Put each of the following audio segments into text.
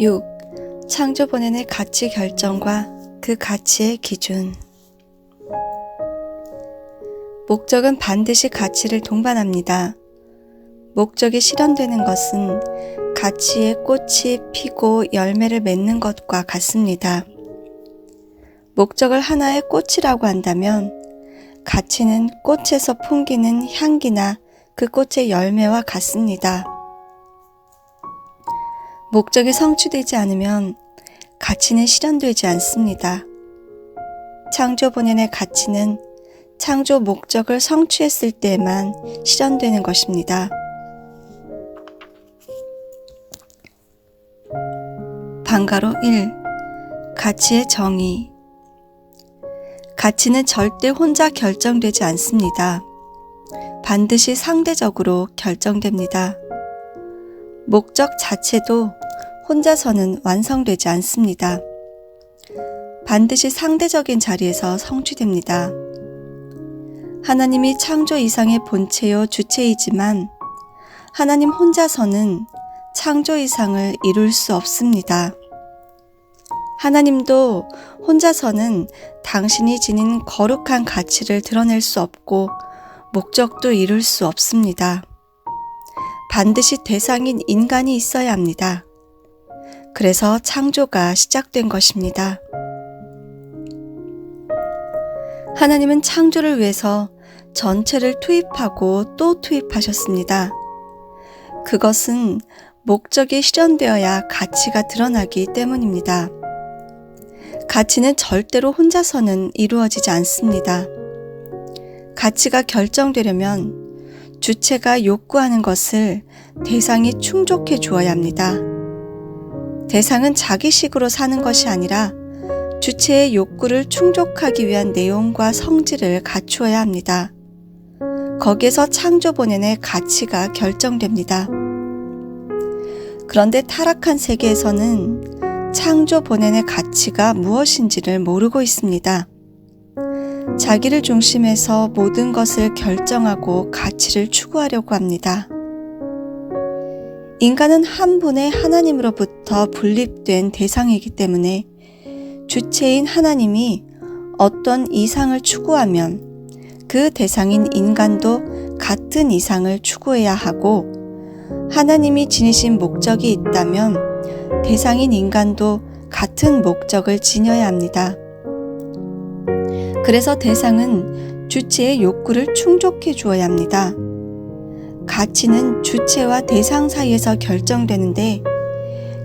6. 창조 본연의 가치 결정과 그 가치의 기준. 목적은 반드시 가치를 동반합니다. 목적이 실현되는 것은 가치의 꽃이 피고 열매를 맺는 것과 같습니다. 목적을 하나의 꽃이라고 한다면 가치는 꽃에서 풍기는 향기나 그 꽃의 열매와 같습니다. 목적이 성취되지 않으면 가치는 실현되지 않습니다. 창조 본연의 가치는 창조 목적을 성취했을 때에만 실현되는 것입니다. 방가로 1. 가치의 정의. 가치는 절대 혼자 결정되지 않습니다. 반드시 상대적으로 결정됩니다. 목적 자체도 혼자서는 완성되지 않습니다. 반드시 상대적인 자리에서 성취됩니다. 하나님이 창조 이상의 본체요 주체이지만 하나님 혼자서는 창조 이상을 이룰 수 없습니다. 하나님도 혼자서는 당신이 지닌 거룩한 가치를 드러낼 수 없고 목적도 이룰 수 없습니다. 반드시 대상인 인간이 있어야 합니다. 그래서 창조가 시작된 것입니다. 하나님은 창조를 위해서 전체를 투입하고 또 투입하셨습니다. 그것은 목적이 실현되어야 가치가 드러나기 때문입니다. 가치는 절대로 혼자서는 이루어지지 않습니다. 가치가 결정되려면 주체가 요구하는 것을 대상이 충족해 주어야 합니다. 대상은 자기식으로 사는 것이 아니라 주체의 욕구를 충족하기 위한 내용과 성질을 갖추어야 합니다. 거기에서 창조 본연의 가치가 결정됩니다. 그런데 타락한 세계에서는 창조 본연의 가치가 무엇인지를 모르고 있습니다. 자기를 중심해서 모든 것을 결정하고 가치를 추구하려고 합니다. 인간은 한 분의 하나님으로부터 분립된 대상이기 때문에 주체인 하나님이 어떤 이상을 추구하면 그 대상인 인간도 같은 이상을 추구해야 하고 하나님이 지니신 목적이 있다면 대상인 인간도 같은 목적을 지녀야 합니다. 그래서 대상은 주체의 욕구를 충족해 주어야 합니다. 가치는 주체와 대상 사이에서 결정되는데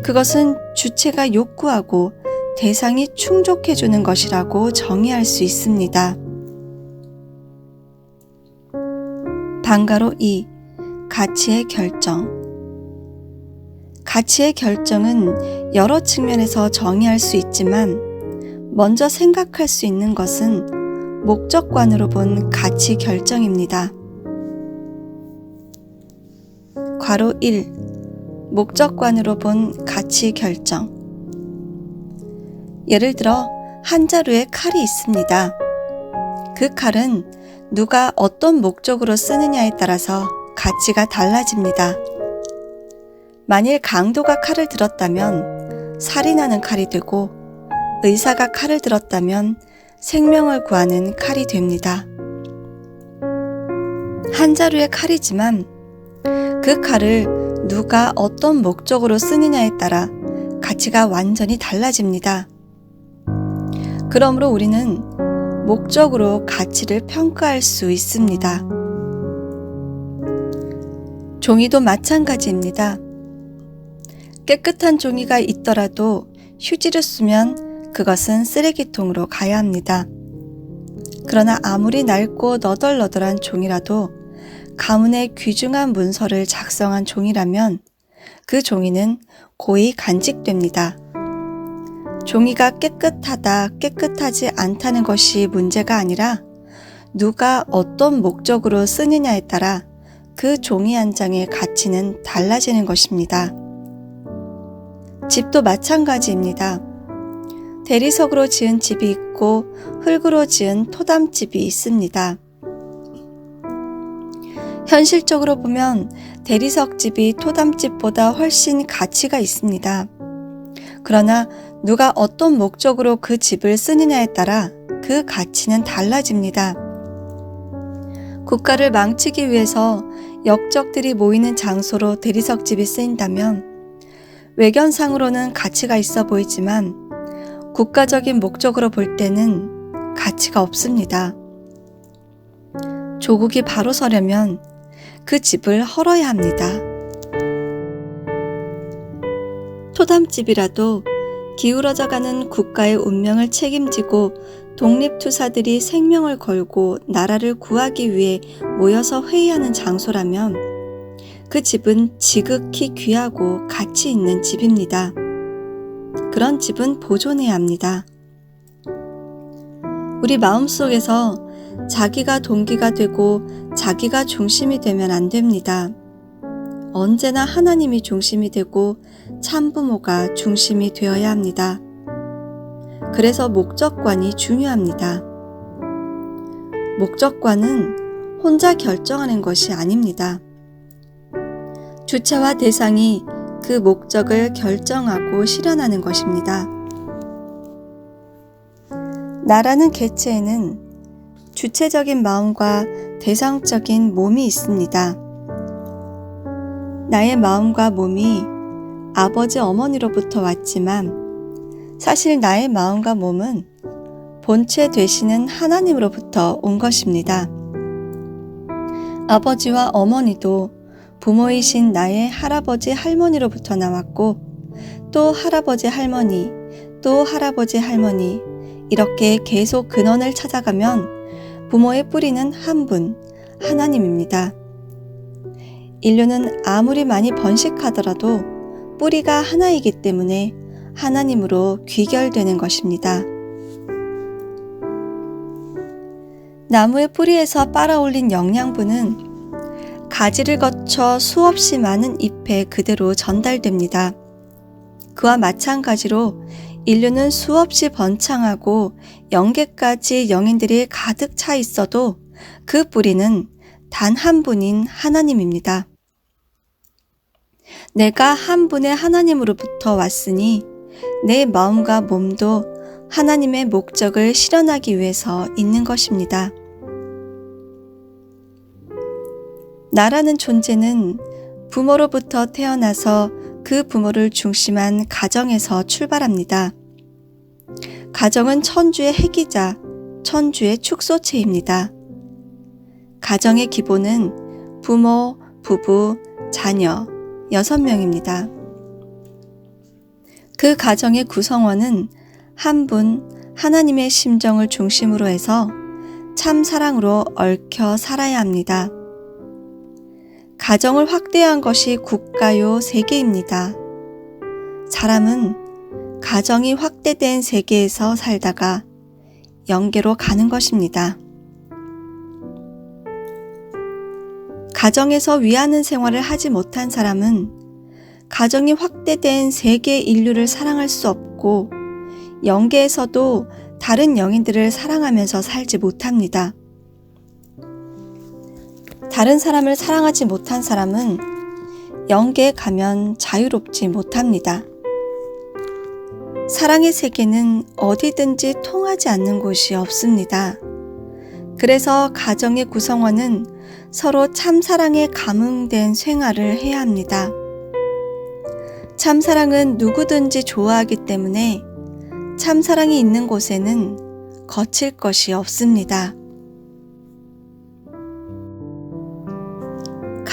그것은 주체가 욕구하고 대상이 충족해 주는 것이라고 정의할 수 있습니다. 방가로 2. 가치의 결정. 가치의 결정은 여러 측면에서 정의할 수 있지만 먼저 생각할 수 있는 것은 목적관으로 본 가치 결정입니다. 괄호 1. 목적관으로 본 가치 결정. 예를 들어, 한 자루에 칼이 있습니다. 그 칼은 누가 어떤 목적으로 쓰느냐에 따라서 가치가 달라집니다. 만일 강도가 칼을 들었다면 살인하는 칼이 되고 의사가 칼을 들었다면 생명을 구하는 칼이 됩니다. 한 자루의 칼이지만 그 칼을 누가 어떤 목적으로 쓰느냐에 따라 가치가 완전히 달라집니다. 그러므로 우리는 목적으로 가치를 평가할 수 있습니다. 종이도 마찬가지입니다. 깨끗한 종이가 있더라도 휴지를 쓰면 그것은 쓰레기통으로 가야 합니다. 그러나 아무리 낡고 너덜너덜한 종이라도 가문의 귀중한 문서를 작성한 종이라면 그 종이는 고이 간직됩니다. 종이가 깨끗하다, 깨끗하지 않다는 것이 문제가 아니라 누가 어떤 목적으로 쓰느냐에 따라 그 종이 한 장의 가치는 달라지는 것입니다. 집도 마찬가지입니다. 대리석으로 지은 집이 있고 흙으로 지은 토담집이 있습니다. 현실적으로 보면 대리석 집이 토담집보다 훨씬 가치가 있습니다. 그러나 누가 어떤 목적으로 그 집을 쓰느냐에 따라 그 가치는 달라집니다. 국가를 망치기 위해서 역적들이 모이는 장소로 대리석 집이 쓰인다면 외견상으로는 가치가 있어 보이지만 국가적인 목적으로 볼 때는 가치가 없습니다. 조국이 바로 서려면 그 집을 헐어야 합니다. 토담집이라도 기울어져 가는 국가의 운명을 책임지고 독립투사들이 생명을 걸고 나라를 구하기 위해 모여서 회의하는 장소라면 그 집은 지극히 귀하고 가치 있는 집입니다. 그런 집은 보존해야 합니다. 우리 마음속에서 자기가 동기가 되고 자기가 중심이 되면 안 됩니다. 언제나 하나님이 중심이 되고 참부모가 중심이 되어야 합니다. 그래서 목적관이 중요합니다. 목적관은 혼자 결정하는 것이 아닙니다. 주체와 대상이 그 목적을 결정하고 실현하는 것입니다. 나라는 개체에는 주체적인 마음과 대상적인 몸이 있습니다. 나의 마음과 몸이 아버지 어머니로부터 왔지만 사실 나의 마음과 몸은 본체 되시는 하나님으로부터 온 것입니다. 아버지와 어머니도 부모이신 나의 할아버지 할머니로부터 나왔고 또 할아버지 할머니 또 할아버지 할머니 이렇게 계속 근원을 찾아가면 부모의 뿌리는 한 분, 하나님입니다. 인류는 아무리 많이 번식하더라도 뿌리가 하나이기 때문에 하나님으로 귀결되는 것입니다. 나무의 뿌리에서 빨아올린 영양분은 가지를 거쳐 수없이 많은 잎에 그대로 전달됩니다. 그와 마찬가지로 인류는 수없이 번창하고 영계까지 영인들이 가득 차 있어도 그 뿌리는 단 한 분인 하나님입니다. 내가 한 분의 하나님으로부터 왔으니 내 마음과 몸도 하나님의 목적을 실현하기 위해서 있는 것입니다. 나라는 존재는 부모로부터 태어나서 그 부모를 중심한 가정에서 출발합니다. 가정은 천주의 핵이자 천주의 축소체입니다. 가정의 기본은 부모, 부부, 자녀, 여섯 명입니다. 그 가정의 구성원은 한 분, 하나님의 심정을 중심으로 해서 참 사랑으로 얽혀 살아야 합니다. 가정을 확대한 것이 국가요 세계입니다. 사람은 가정이 확대된 세계에서 살다가 영계로 가는 것입니다. 가정에서 위하는 생활을 하지 못한 사람은 가정이 확대된 세계 인류를 사랑할 수 없고 영계에서도 다른 영인들을 사랑하면서 살지 못합니다. 다른 사람을 사랑하지 못한 사람은 영계에 가면 자유롭지 못합니다. 사랑의 세계는 어디든지 통하지 않는 곳이 없습니다. 그래서 가정의 구성원은 서로 참사랑에 감흥된 생활을 해야 합니다. 참사랑은 누구든지 좋아하기 때문에 참사랑이 있는 곳에는 거칠 것이 없습니다.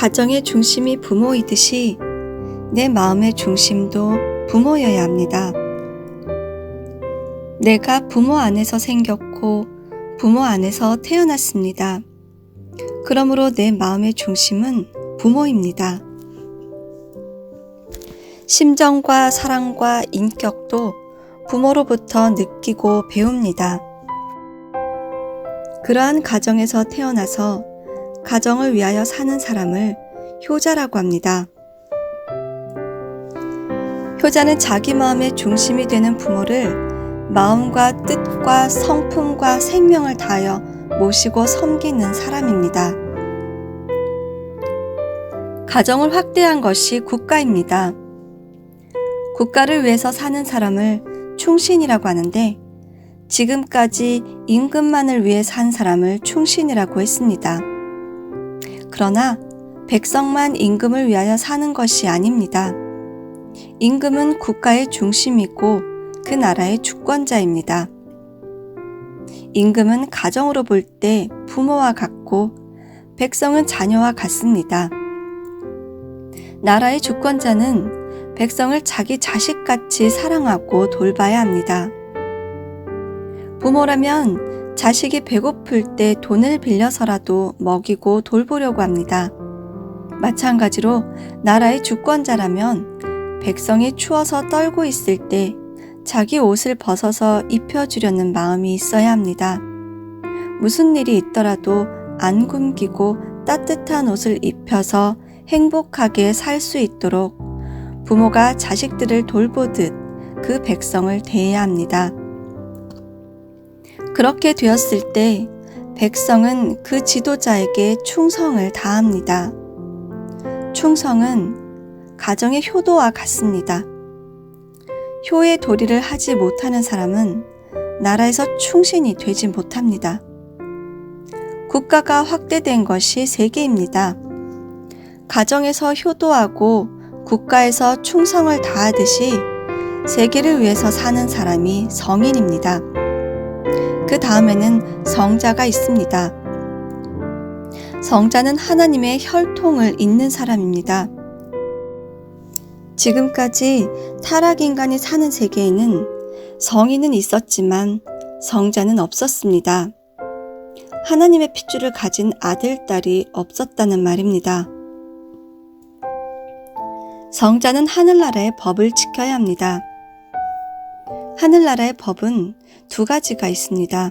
가정의 중심이 부모이듯이 내 마음의 중심도 부모여야 합니다. 내가 부모 안에서 생겼고 부모 안에서 태어났습니다. 그러므로 내 마음의 중심은 부모입니다. 심정과 사랑과 인격도 부모로부터 느끼고 배웁니다. 그러한 가정에서 태어나서 가정을 위하여 사는 사람을 효자라고 합니다. 효자는 자기 마음의 중심이 되는 부모를 마음과 뜻과 성품과 생명을 다하여 모시고 섬기는 사람입니다. 가정을 확대한 것이 국가입니다. 국가를 위해서 사는 사람을 충신이라고 하는데 지금까지 임금만을 위해 산 사람을 충신이라고 했습니다. 그러나 백성만 임금을 위하여 사는 것이 아닙니다. 임금은 국가의 중심이고 그 나라의 주권자입니다. 임금은 가정으로 볼 때 부모와 같고 백성은 자녀와 같습니다. 나라의 주권자는 백성을 자기 자식같이 사랑하고 돌봐야 합니다. 부모라면 자식이 배고플 때 돈을 빌려서라도 먹이고 돌보려고 합니다. 마찬가지로 나라의 주권자라면 백성이 추워서 떨고 있을 때 자기 옷을 벗어서 입혀주려는 마음이 있어야 합니다. 무슨 일이 있더라도 안 굶기고 따뜻한 옷을 입혀서 행복하게 살 수 있도록 부모가 자식들을 돌보듯 그 백성을 대해야 합니다. 그렇게 되었을 때 백성은 그 지도자에게 충성을 다합니다. 충성은 가정의 효도와 같습니다. 효의 도리를 하지 못하는 사람은 나라에서 충신이 되지 못합니다. 국가가 확대된 것이 세계입니다. 가정에서 효도하고 국가에서 충성을 다하듯이 세계를 위해서 사는 사람이 성인입니다. 그 다음에는 성자가 있습니다. 성자는 하나님의 혈통을 잇는 사람입니다. 지금까지 타락 인간이 사는 세계에는 성인은 있었지만 성자는 없었습니다. 하나님의 핏줄을 가진 아들, 딸이 없었다는 말입니다. 성자는 하늘나라의 법을 지켜야 합니다. 하늘나라의 법은 두 가지가 있습니다.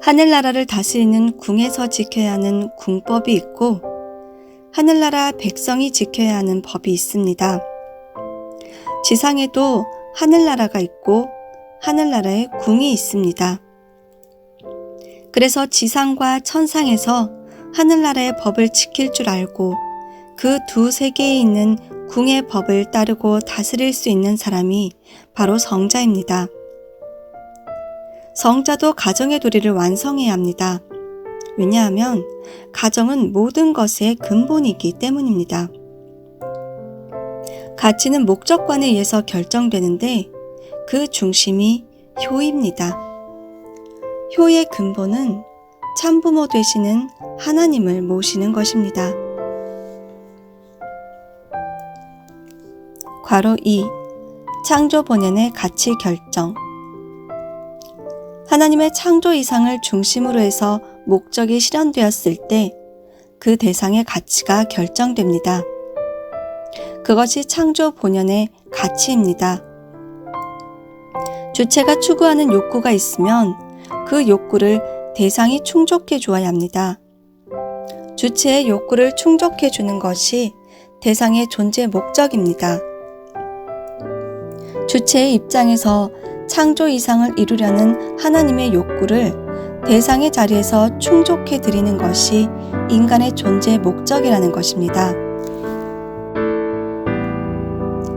하늘나라를 다스리는 궁에서 지켜야 하는 궁법이 있고 하늘나라 백성이 지켜야 하는 법이 있습니다. 지상에도 하늘나라가 있고 하늘나라에 궁이 있습니다. 그래서 지상과 천상에서 하늘나라의 법을 지킬 줄 알고 그 두 세계에 있는 궁의 법을 따르고 다스릴 수 있는 사람이 바로 성자입니다. 성자도 가정의 도리를 완성해야 합니다. 왜냐하면 가정은 모든 것의 근본이기 때문입니다. 가치는 목적관에 의해서 결정되는데 그 중심이 효입니다. 효의 근본은 참부모 되시는 하나님을 모시는 것입니다. 괄호 2. 창조 본연의 가치 결정. 하나님의 창조 이상을 중심으로 해서 목적이 실현되었을 때 그 대상의 가치가 결정됩니다. 그것이 창조 본연의 가치입니다. 주체가 추구하는 욕구가 있으면 그 욕구를 대상이 충족해 주어야 합니다. 주체의 욕구를 충족해 주는 것이 대상의 존재 목적입니다. 주체의 입장에서 창조 이상을 이루려는 하나님의 욕구를 대상의 자리에서 충족해 드리는 것이 인간의 존재 목적이라는 것입니다.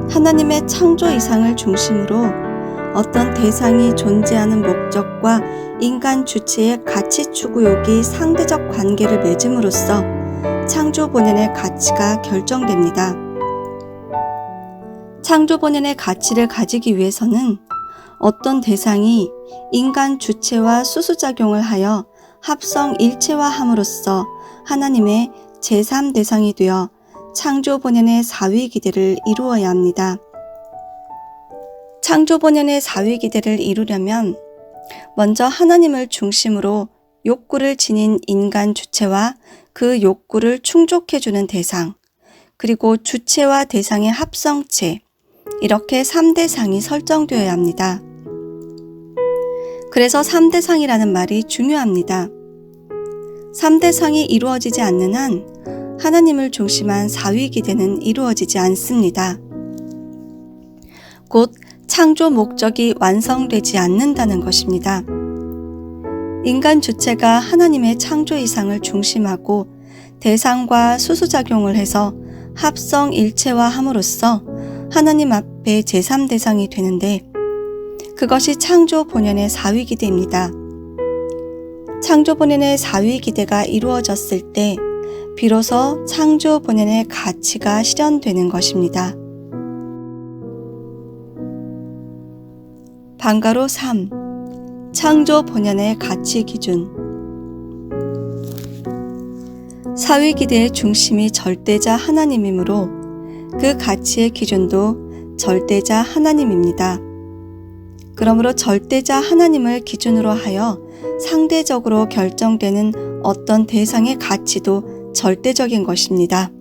하나님의 창조 이상을 중심으로 어떤 대상이 존재하는 목적과 인간 주체의 가치 추구욕이 상대적 관계를 맺음으로써 창조 본연의 가치가 결정됩니다. 창조 본연의 가치를 가지기 위해서는 어떤 대상이 인간 주체와 수수작용을 하여 합성 일체화함으로써 하나님의 제3대상이 되어 창조 본연의 사위 기대를 이루어야 합니다. 창조 본연의 사위 기대를 이루려면 먼저 하나님을 중심으로 욕구를 지닌 인간 주체와 그 욕구를 충족해주는 대상, 그리고 주체와 대상의 합성체, 이렇게 3대상이 설정되어야 합니다. 그래서 3대상이라는 말이 중요합니다. 3대상이 이루어지지 않는 한 하나님을 중심한 사위 기대는 이루어지지 않습니다. 곧 창조 목적이 완성되지 않는다는 것입니다. 인간 주체가 하나님의 창조 이상을 중심하고 대상과 수수작용을 해서 합성 일체화 함으로써 하나님 앞에 제3대상이 되는데 그것이 창조 본연의 사위 기대입니다. 창조 본연의 사위 기대가 이루어졌을 때 비로소 창조 본연의 가치가 실현되는 것입니다. 방가로 3. 창조 본연의 가치 기준 사위기대의 중심이 절대자 하나님이므로 그 가치의 기준도 절대자 하나님입니다. 그러므로 절대자 하나님을 기준으로 하여 상대적으로 결정되는 어떤 대상의 가치도 절대적인 것입니다.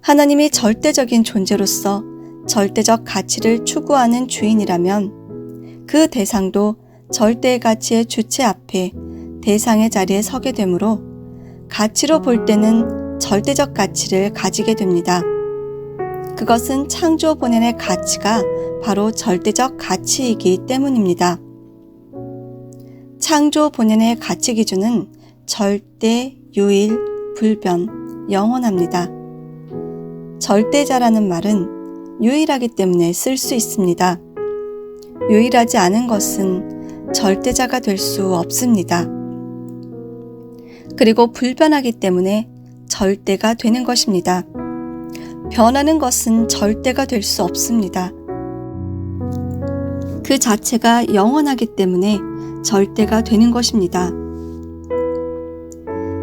하나님이 절대적인 존재로서 절대적 가치를 추구하는 주인이라면 그 대상도 절대의 가치의 주체 앞에 대상의 자리에 서게 되므로 가치로 볼 때는 절대적 가치를 가지게 됩니다. 그것은 창조 본연의 가치가 바로 절대적 가치이기 때문입니다. 창조 본연의 가치 기준은 절대, 유일, 불변, 영원합니다. 절대자라는 말은 유일하기 때문에 쓸 수 있습니다. 유일하지 않은 것은 절대자가 될 수 없습니다. 그리고 불변하기 때문에 절대가 되는 것입니다. 변하는 것은 절대가 될 수 없습니다. 그 자체가 영원하기 때문에 절대가 되는 것입니다.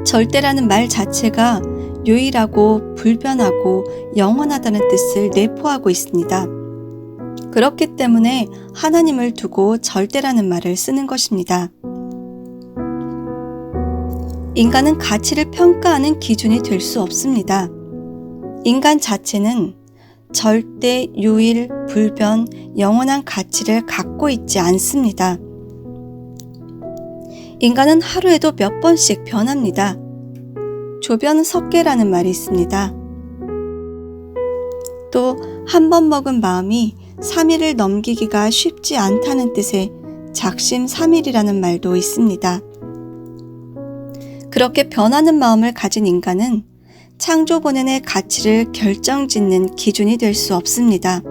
절대라는 말 자체가 유일하고 불변하고 영원하다는 뜻을 내포하고 있습니다. 그렇기 때문에 하나님을 두고 절대라는 말을 쓰는 것입니다. 인간은 가치를 평가하는 기준이 될 수 없습니다. 인간 자체는 절대, 유일, 불변, 영원한 가치를 갖고 있지 않습니다. 인간은 하루에도 몇 번씩 변합니다. 조변 석계라는 말이 있습니다. 또 한 번 먹은 마음이 3일을 넘기기가 쉽지 않다는 뜻의 작심 3일이라는 말도 있습니다. 그렇게 변하는 마음을 가진 인간은 창조 본연의 가치를 결정짓는 기준이 될 수 없습니다.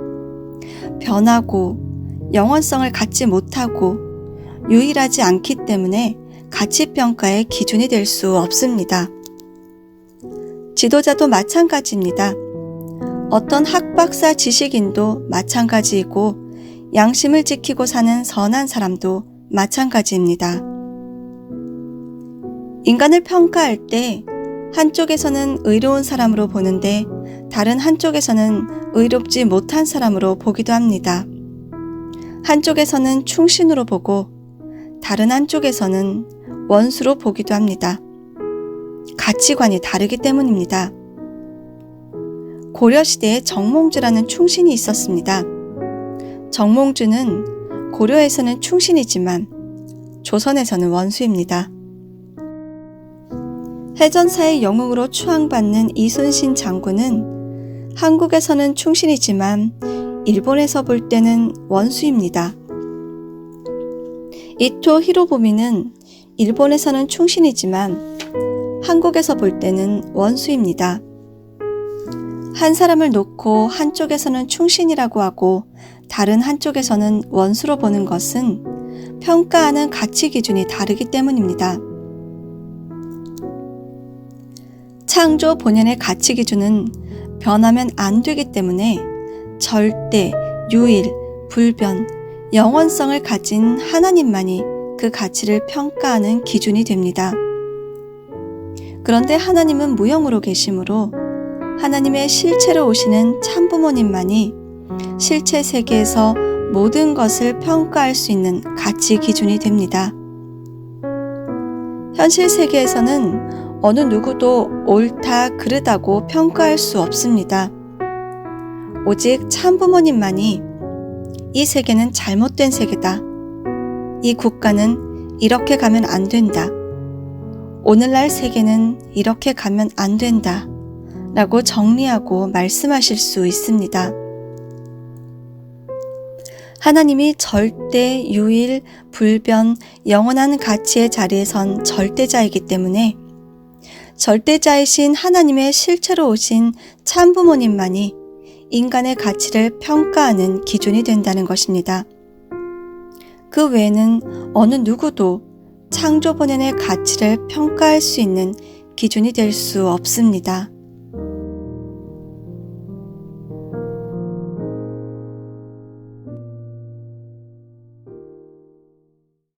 변하고 영원성을 갖지 못하고 유일하지 않기 때문에 가치 평가의 기준이 될 수 없습니다. 지도자도 마찬가지입니다. 어떤 학박사 지식인도 마찬가지이고 양심을 지키고 사는 선한 사람도 마찬가지입니다. 인간을 평가할 때 한쪽에서는 의로운 사람으로 보는데 다른 한쪽에서는 의롭지 못한 사람으로 보기도 합니다. 한쪽에서는 충신으로 보고 다른 한쪽에서는 원수로 보기도 합니다. 가치관이 다르기 때문입니다. 고려시대에 정몽주라는 충신이 있었습니다. 정몽주는 고려에서는 충신이지만 조선에서는 원수입니다. 해전사의 영웅으로 추앙받는 이순신 장군은 한국에서는 충신이지만 일본에서 볼 때는 원수입니다. 이토 히로부미는 일본에서는 충신이지만 한국에서 볼 때는 원수입니다. 한 사람을 놓고 한쪽에서는 충신이라고 하고 다른 한쪽에서는 원수로 보는 것은 평가하는 가치 기준이 다르기 때문입니다. 창조 본연의 가치 기준은 변하면 안 되기 때문에 절대, 유일, 불변, 영원성을 가진 하나님만이 그 가치를 평가하는 기준이 됩니다. 그런데 하나님은 무형으로 계시므로 하나님의 실체로 오시는 참부모님만이 실체 세계에서 모든 것을 평가할 수 있는 가치 기준이 됩니다. 현실 세계에서는 어느 누구도 옳다, 그르다고 평가할 수 없습니다. 오직 참부모님만이 이 세계는 잘못된 세계다. 이 국가는 이렇게 가면 안 된다. 오늘날 세계는 이렇게 가면 안 된다. 라고 정리하고 말씀하실 수 있습니다. 하나님이 절대, 유일, 불변, 영원한 가치의 자리에 선 절대자이기 때문에 절대자이신 하나님의 실체로 오신 참부모님만이 인간의 가치를 평가하는 기준이 된다는 것입니다. 그 외에는 어느 누구도 창조 본연의 가치를 평가할 수 있는 기준이 될 수 없습니다.